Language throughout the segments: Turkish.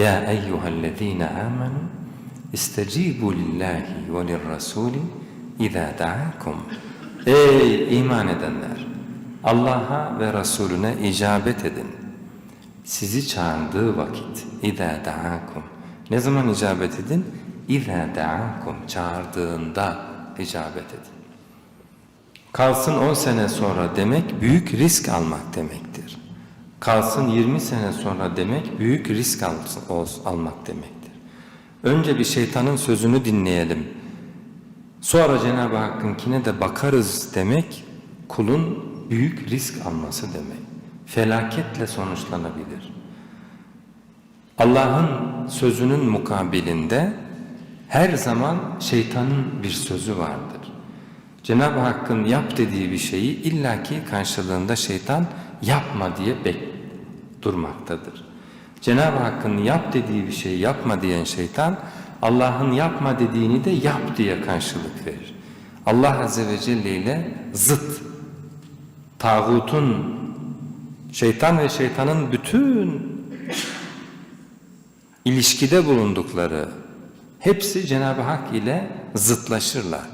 Ya eyyühellezine amenu istecibu lillahi ve lirrasuli izâ da'akum. Ey iman edenler! Allah'a ve Resulüne icabet edin. Sizi çağırdığı vakit izâ da'akum. Ne zaman icabet edin? İzâ da'akum. Çağırdığında icabet edin. Kalsın 10 sene sonra demek büyük risk almak demektir. Kalsın 20 sene sonra demek büyük risk al, almak demektir. Önce bir şeytanın sözünü dinleyelim. Sonra Cenab-ı Hakk'ınkine de bakarız demek kulun büyük risk alması demek. Felaketle sonuçlanabilir. Allah'ın sözünün mukabilinde her zaman şeytanın bir sözü vardır. Cenab-ı Hakk'ın yap dediği bir şeyi illaki karşılığında şeytan yapma diye bek durmaktadır. Cenab-ı Hakk'ın yap dediği bir şeyi yapma diyen şeytan Allah'ın yapma dediğini de yap diye karşılık verir. Allah Azze ve Celle ile zıt, tağutun, şeytan ve şeytanın bütün ilişkide bulundukları hepsi Cenab-ı Hak ile zıtlaşırlar.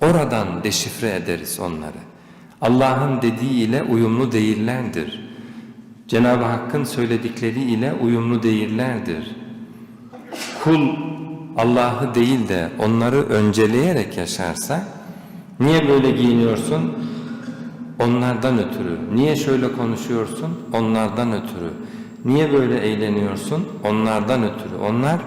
Oradan deşifre ederiz onları. Allah'ın dediği ile uyumlu değillerdir. Cenab-ı Hakk'ın söyledikleri ile uyumlu değillerdir. Kul Allah'ı değil de onları önceleyerek yaşarsa, niye böyle giyiniyorsun? Onlardan ötürü. Niye şöyle konuşuyorsun? Onlardan ötürü. Niye böyle eğleniyorsun? Onlardan ötürü. Onlar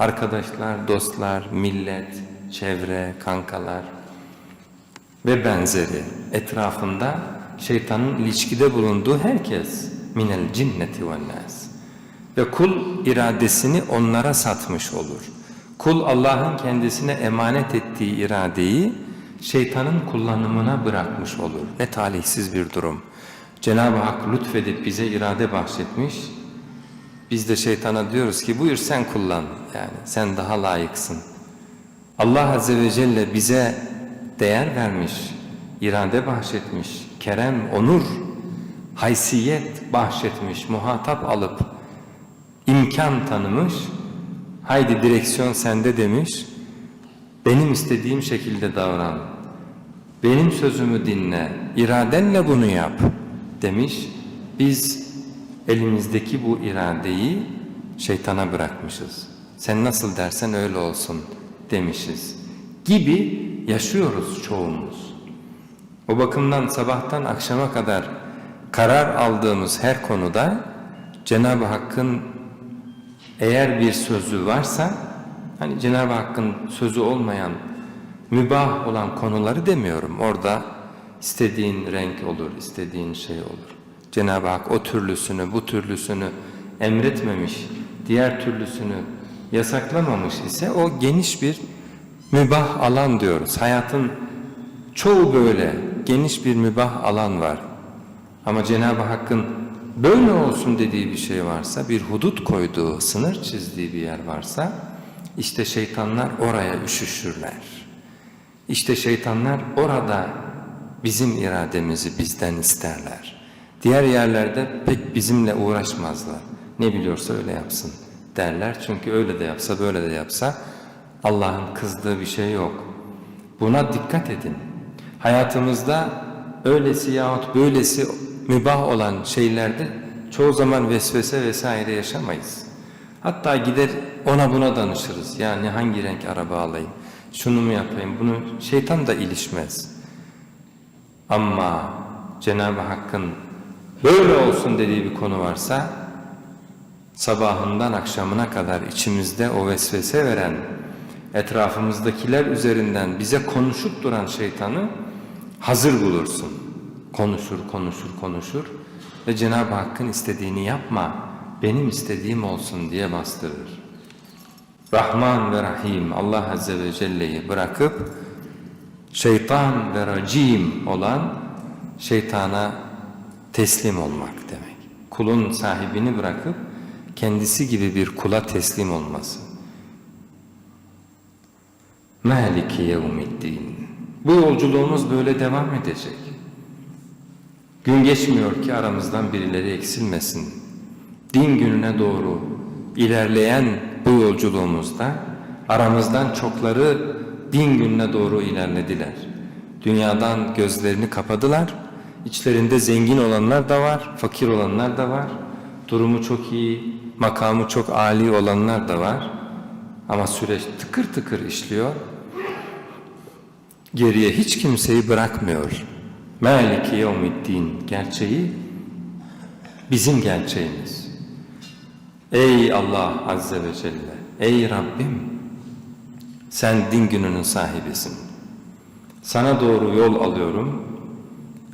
arkadaşlar, dostlar, millet, çevre, kankalar ve benzeri etrafında şeytanın ilişkide bulunduğu herkes minel cinneti ve nas. Ve kul iradesini onlara satmış olur. Kul Allah'ın kendisine emanet ettiği iradeyi şeytanın kullanımına bırakmış olur. Ne talihsiz bir durum. Cenab-ı Hak lütfedip bize irade bahşetmiş. Biz de şeytana diyoruz ki buyur sen kullan. Yani sen daha layıksın. Allah Azze ve Celle bize değer vermiş, irade bahşetmiş, kerem, onur, haysiyet bahşetmiş, muhatap alıp imkan tanımış, haydi direksiyon sende demiş, benim istediğim şekilde davran, benim sözümü dinle, iradenle bunu yap demiş. Biz elimizdeki bu iradeyi şeytana bırakmışız. Sen nasıl dersen öyle olsun demişiz gibi yaşıyoruz çoğumuz. O bakımdan sabahtan akşama kadar karar aldığımız her konuda Cenab-ı Hakk'ın eğer bir sözü varsa hani Cenab-ı Hakk'ın sözü olmayan mübah olan konuları demiyorum. Orada istediğin renk olur, istediğin şey olur. Cenab-ı Hak o türlüsünü, bu türlüsünü emretmemiş, diğer türlüsünü yasaklamamış ise o geniş bir mübah alan diyoruz. Hayatın çoğu böyle geniş bir mübah alan var. Ama Cenab-ı Hakk'ın böyle olsun dediği bir şey varsa, bir hudut koyduğu, sınır çizdiği bir yer varsa, işte şeytanlar oraya üşüşürler. İşte şeytanlar orada bizim irademizi bizden isterler. Diğer yerlerde pek bizimle uğraşmazlar. Ne biliyorsa öyle yapsın derler. Çünkü öyle de yapsa böyle de yapsa Allah'ın kızdığı bir şey yok. Buna dikkat edin. Hayatımızda öylesi yahut böylesi mübah olan şeylerde çoğu zaman vesvese vesaire yaşamayız. Hatta gider ona buna danışırız. Yani hangi renk araba alayım, şunu mu yapayım, bunu şeytan da ilişmez. Ama Cenab-ı Hakk'ın böyle olsun dediği bir konu varsa sabahından akşamına kadar içimizde o vesvese veren etrafımızdakiler üzerinden bize konuşup duran şeytanı hazır bulursun. Konuşur, konuşur, konuşur ve Cenab-ı Hakk'ın istediğini yapma, benim istediğim olsun diye bastırır. Rahman ve Rahim Allah Azze ve Celle'yi bırakıp şeytan ve racim olan şeytana teslim olmak demek. Kulun sahibini bırakıp kendisi gibi bir kula teslim olması. Maliki yevmiddin. Bu yolculuğumuz böyle devam edecek. Gün geçmiyor ki aramızdan birileri eksilmesin. Din gününe doğru ilerleyen bu yolculuğumuzda aramızdan çokları din gününe doğru ilerlediler. Dünyadan gözlerini kapadılar. İçlerinde zengin olanlar da var, fakir olanlar da var. Durumu çok iyi, makamı çok âli olanlar da var. Ama süreç tıkır tıkır işliyor. Geriye hiç kimseyi bırakmıyor. Maliki yevmiddin gerçeği bizim gerçeğimiz. Ey Allah Azze ve Celle, ey Rabbim, sen din gününün sahibisin. Sana doğru yol alıyorum.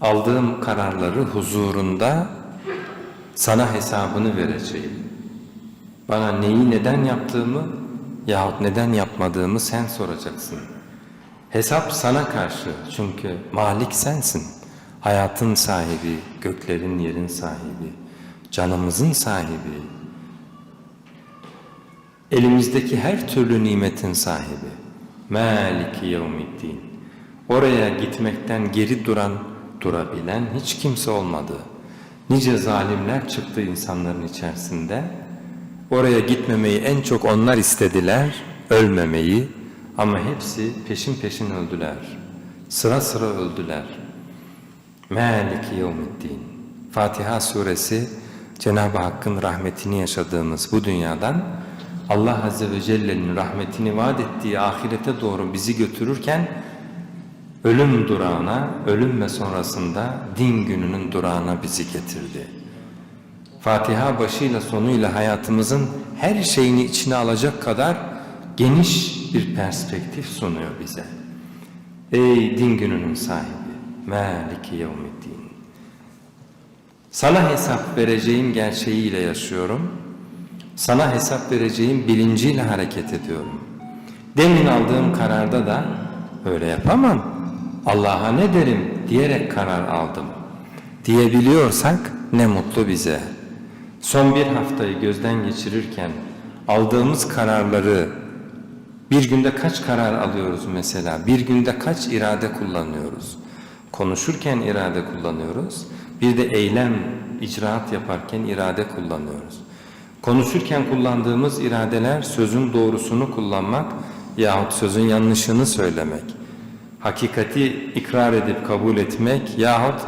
Aldığım kararları huzurunda sana hesabını vereceğim. Bana neyi neden yaptığımı yahut neden yapmadığımı sen soracaksın. Hesap sana karşı çünkü malik sensin. Hayatın sahibi, göklerin yerin sahibi, canımızın sahibi, elimizdeki her türlü nimetin sahibi. Maliki yevmiddin. Oraya gitmekten geri duran, durabilen hiç kimse olmadı. Nice zalimler çıktı insanların içerisinde. Oraya gitmemeyi en çok onlar istediler, ölmemeyi ama hepsi peşin peşin öldüler. Sıra sıra öldüler. Maliki yevmiddin. Fatiha suresi Cenab-ı Hakk'ın rahmetini yaşadığımız bu dünyadan Allah Azze ve Celle'nin rahmetini vaat ettiği ahirete doğru bizi götürürken ölüm durağına, ölüm ve sonrasında din gününün durağına bizi getirdi. Fatiha başıyla sonuyla hayatımızın her şeyini içine alacak kadar geniş bir perspektif sunuyor bize. Ey din gününün sahibi, Maliki yevmiddin. Sana hesap vereceğim gerçeğiyle yaşıyorum. Sana hesap vereceğim bilinciyle hareket ediyorum. Demin aldığım kararda da öyle yapamam. Allah'a ne derim diyerek karar aldım. Diyebiliyorsak ne mutlu bize. Son bir haftayı gözden geçirirken aldığımız kararları bir günde kaç karar alıyoruz mesela? Bir günde kaç irade kullanıyoruz? Konuşurken irade kullanıyoruz. Bir de eylem, icraat yaparken irade kullanıyoruz. Konuşurken kullandığımız iradeler sözün doğrusunu kullanmak yahut sözün yanlışını söylemek. Hakikati ikrar edip kabul etmek yahut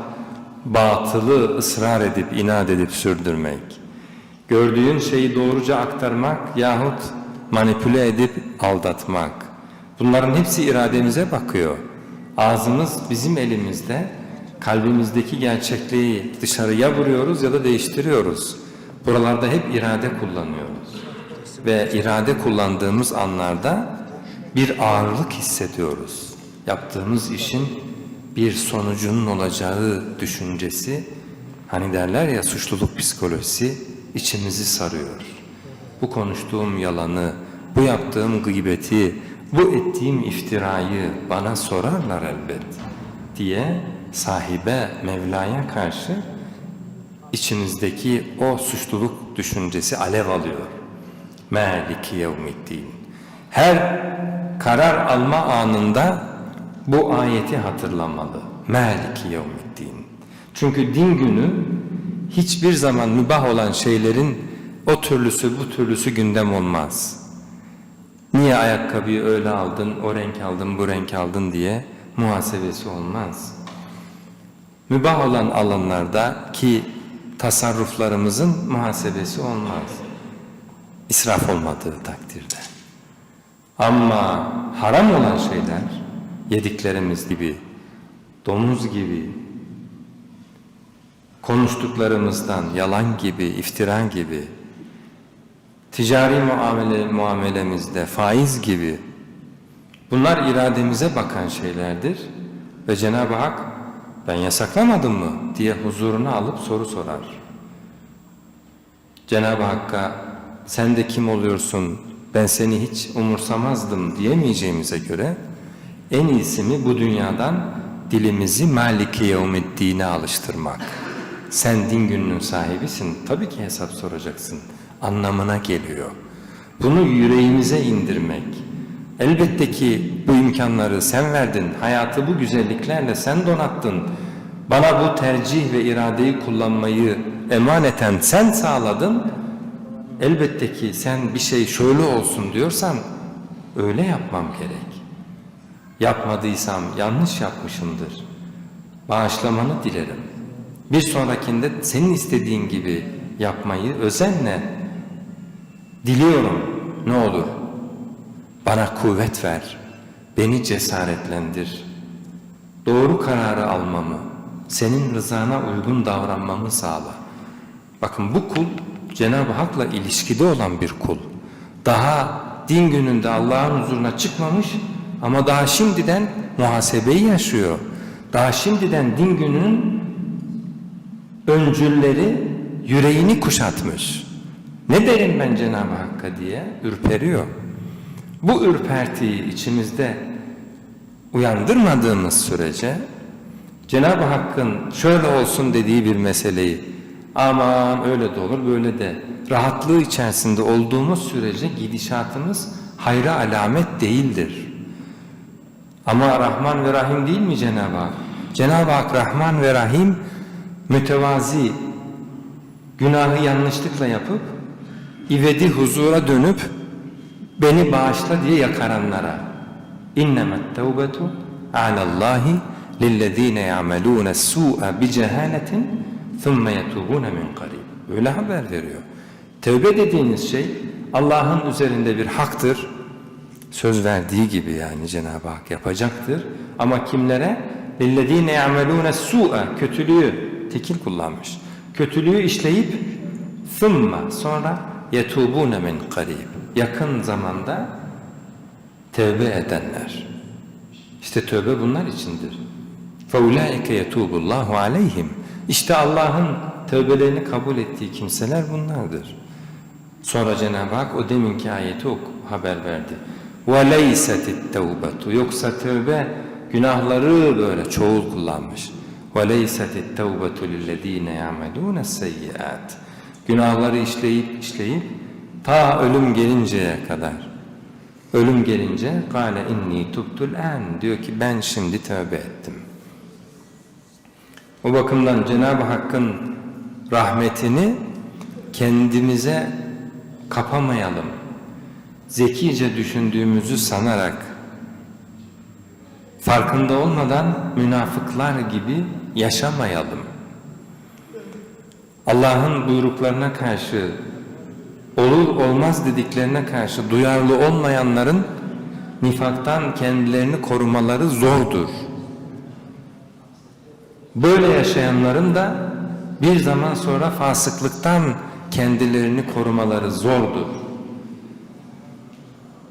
batılı ısrar edip inat edip sürdürmek. Gördüğün şeyi doğruca aktarmak yahut manipüle edip aldatmak. Bunların hepsi irademize bakıyor. Ağzımız bizim elimizde. Kalbimizdeki gerçekliği dışarıya vuruyoruz ya da değiştiriyoruz. Buralarda hep irade kullanıyoruz. Ve irade kullandığımız anlarda bir ağırlık hissediyoruz. Yaptığımız işin bir sonucunun olacağı düşüncesi, hani derler ya suçluluk psikolojisi içimizi sarıyor. Bu konuştuğum yalanı, bu yaptığım gıybeti, bu ettiğim iftirayı bana sorarlar elbet diye sahibe Mevla'ya karşı içimizdeki o suçluluk düşüncesi alev alıyor. Maliki yevmiddin. Her karar alma anında bu ayeti hatırlamalı. Maliki yevmiddin. Çünkü din günü hiçbir zaman mübah olan şeylerin o türlüsü bu türlüsü gündem olmaz. Niye ayakkabıyı öyle aldın, o renk aldın, bu renk aldın diye muhasebesi olmaz. Mübah olan alanlarda ki tasarruflarımızın muhasebesi olmaz. İsraf olmadığı takdirde. Ama haram olan şeyler yediklerimiz gibi, domuz gibi, konuştuklarımızdan yalan gibi, iftira gibi, ticari muamele, muamelemizde faiz gibi bunlar irademize bakan şeylerdir ve Cenab-ı Hak ben yasaklamadım mı? diye huzuruna alıp soru sorar. Cenab-ı Hakk'a sen de kim oluyorsun? Ben seni hiç umursamazdım. diyemeyeceğimize göre en iyisi mi bu dünyadan dilimizi Maliki Yevmiddin'e alıştırmak. Sen din gününün sahibisin. Tabii ki hesap soracaksın anlamına geliyor. Bunu yüreğimize indirmek. Elbette ki bu imkanları sen verdin, hayatı bu güzelliklerle sen donattın. Bana bu tercih ve iradeyi kullanmayı emaneten sen sağladın. elbette ki sen bir şey şöyle olsun diyorsan öyle yapmam gerek. Yapmadıysam yanlış yapmışımdır. Bağışlamanı dilerim. Bir sonrakinde senin istediğin gibi yapmayı özenle diliyorum ne olur. Bana kuvvet ver, beni cesaretlendir. Doğru kararı almamı, senin rızana uygun davranmamı sağla. Bakın bu kul Cenab-ı Hak'la ilişkide olan bir kul. Daha din gününde Allah'ın huzuruna çıkmamış ama daha şimdiden muhasebeyi yaşıyor. Daha şimdiden din gününün öncülleri yüreğini kuşatmış. Ne derim ben Cenab-ı Hakk'a diye ürperiyor. Bu ürpertiyi içimizde uyandırmadığımız sürece Cenab-ı Hakk'ın şöyle olsun dediği bir meseleyi aman öyle de olur böyle de rahatlığı içerisinde olduğumuz sürece gidişatımız hayra alamet değildir. Ama Rahman ve Rahim değil mi Cenab-ı Hak? Cenab-ı Hak Rahman ve Rahim mütevazi günahı yanlışlıkla yapıp ivedi huzura dönüp beni bağışla diye yakaranlara innemet tevbetu alallahi lillezine ya'melune su'a bi cehaletin thumma yetubune min qarib. Öyle haber veriyor. Tevbe dediğiniz şey Allah'ın üzerinde bir haktır. Söz verdiği gibi yani Cenab-ı Hak yapacaktır. Ama kimlere? lillezine ya'melune su'a kötülüğü tekil kullanmış. Kötülüğü işleyip thumma sonra yetubune min qarib. Yakın zamanda tevbe edenler. İşte tövbe bunlar içindir. فَاُولَٰئِكَ يَتُوبُ اللّٰهُ عَلَيْهِمْ İşte Allah'ın tövbelerini kabul ettiği kimseler bunlardır. Sonra Cenab-ı Hak o deminki ayeti ok haber verdi. وَلَيْسَتِ التَّوْبَةُ Yoksa tövbe günahları böyle çoğul kullanmış. وَلَيْسَتِ التَّوْبَةُ لِلَّذ۪ينَ يَعْمَلُونَ السَّيِّئَاتِ Günahları işleyip işleyip ta ölüm gelinceye kadar Ölüm gelince kâle inni tubtul en diyor ki ben şimdi tövbe ettim. O bakımdan Cenab-ı Hakk'ın rahmetini kendimize kapamayalım. Zekice düşündüğümüzü sanarak farkında olmadan münafıklar gibi yaşamayalım. Allah'ın buyruklarına karşı olur olmaz dediklerine karşı duyarlı olmayanların nifaktan kendilerini korumaları zordur. Böyle yaşayanların da bir zaman sonra fasıklıktan kendilerini korumaları zordur.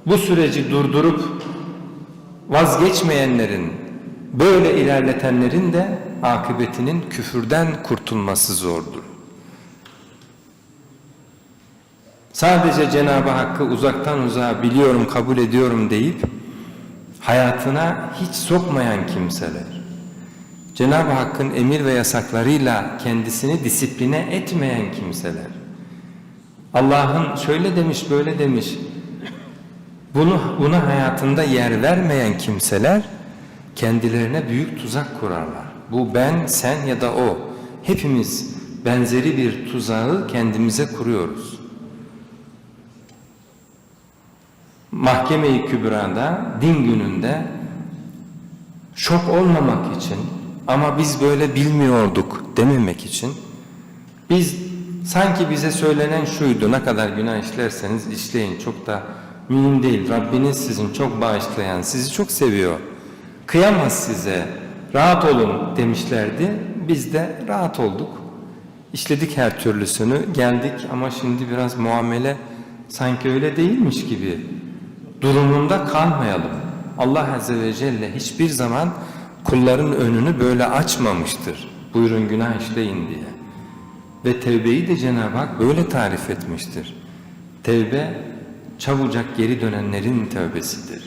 Bu süreci durdurup vazgeçmeyenlerin, böyle ilerletenlerin de akıbetinin küfürden kurtulması zordur. Sadece Cenab-ı Hakk'ı uzaktan uzağa biliyorum, kabul ediyorum deyip hayatına hiç sokmayan kimseler. Cenab-ı Hakk'ın emir ve yasaklarıyla kendisini disipline etmeyen kimseler. Allah'ın şöyle demiş, böyle demiş. Bunu buna hayatında yer vermeyen kimseler kendilerine büyük tuzak kurarlar. Bu ben, sen ya da o. Hepimiz benzeri bir tuzağı kendimize kuruyoruz. Mahkeme-i Kübra'da, din gününde şok olmamak için ama biz böyle bilmiyorduk dememek için biz sanki bize söylenen şuydu ne kadar günah işlerseniz işleyin çok da mühim değil. Rabbiniz sizin çok bağışlayan sizi çok seviyor. Kıyamaz size rahat olun demişlerdi. Biz de rahat olduk. İşledik her türlüsünü geldik ama şimdi biraz muamele sanki öyle değilmiş gibi durumunda kalmayalım. Allah Azze ve Celle hiçbir zaman kulların önünü böyle açmamıştır. Buyurun günah işleyin diye. Ve tevbeyi de Cenab-ı Hak böyle tarif etmiştir. Tevbe çabucak geri dönenlerin tevbesidir.